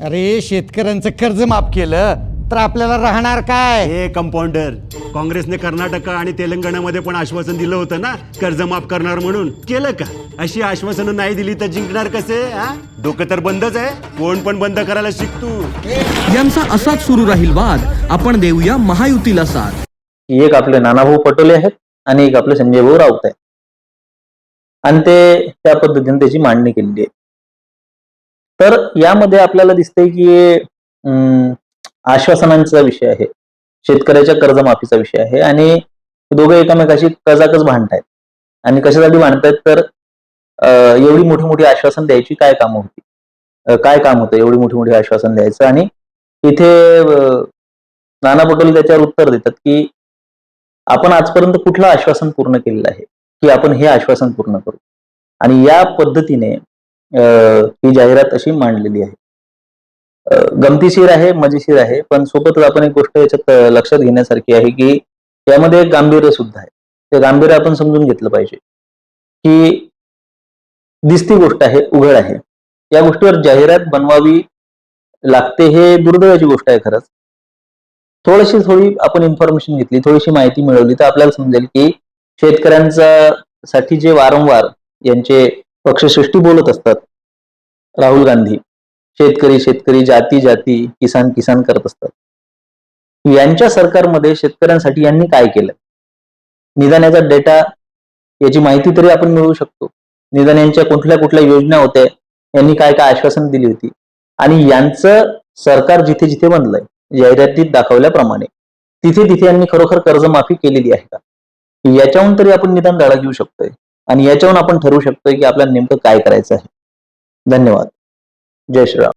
अरे शेतकऱ्यांचं कर्ज माफ केलं तर आपल्याला राहणार काय? हे कंपाऊंडर काँग्रेसने कर्नाटक आणि तेलंगणामध्ये पण आश्वासन दिलं होतं ना कर्ज माफ करणार म्हणून. केलं का? अशी आश्वासनं नाही दिली तर जिंकणार कसे हा? डोकं तर बंदच आहे कोण पण बंद करायला शिकतू. यांचा असाच सुरू राहील वाद आपण देऊया महायुतीला साथ. एक आपले नानाभाऊ पटोले आहेत आणि एक आपले संजय भाऊ राऊत आहे आणि ते त्या पद्धतीने त्याची मांडणी केलेली आहे. तर यामध्ये आपल्याला दिसतंय की अं, आश्वासनांचा विषय आहे. शेतकऱ्याच्या कर्जमाफीचा विषय आहे आणि दोघं एकमेकाशी कजाकच भांडतायत. आणि कशासाठी भांडतायत? तर एवढी मोठी मोठी आश्वासन द्यायची काय काम होती? काय काम होतं एवढी मोठी मोठी आश्वासन द्यायचं? आणि इथे नाना पटोले त्याच्यावर उत्तर देतात की आपण आजपर्यंत कुठलं आश्वासन पूर्ण केलेलं आहे? की आपण हे आश्वासन पूर्ण करू? आणि या पद्धतीने ही जाहिरात अशी मांडलेली आहे. गमतीशीर आहे मजेशीर आहे पण सोबतच आपण एक गोष्ट याच्यात लक्षात घेण्यासारखी आहे की यामध्ये एक गांभीर्य सुद्धा आहे. ते गांभीर्य आपण समजून घेतलं पाहिजे की दिसती गोष्ट आहे उघड आहे. या गोष्टीवर जाहिरात बनवावी लागते हे दुर्दैवाची गोष्ट आहे खरंच. थोडीशी थोडी आपण इन्फॉर्मेशन घेतली थोडीशी माहिती मिळवली तर आपल्याला समजेल की शेतकऱ्यांचा साठी जे वारंवार यांचे पक्षश्रेष्ठी बोलत असतात. राहुल गांधी शेतकरी शेतकरी जाती जाती किसान किसान करत असतात. यांच्या सरकारमध्ये शेतकऱ्यांसाठी यांनी काय केलं? निदान याचा डेटा याची माहिती तरी आपण मिळवू शकतो. निदान यांच्या कुठल्या कुठल्या योजना होत्या यांनी काय काय आश्वासन दिली होती? आणि यांचं सरकार जिथे जिथे बनलंय जाहिरातीत दाखवल्याप्रमाणे तिथे तिथे यांनी खरोखर कर्जमाफी केलेली आहे का? याच्याहून तरी आपण निदान धडा घेऊ शकतोय. आणि याच्यावरून आपण ठरवू शकतोय की आपल्याला नेमकं काय करायचं आहे. धन्यवाद. जय श्रीराम.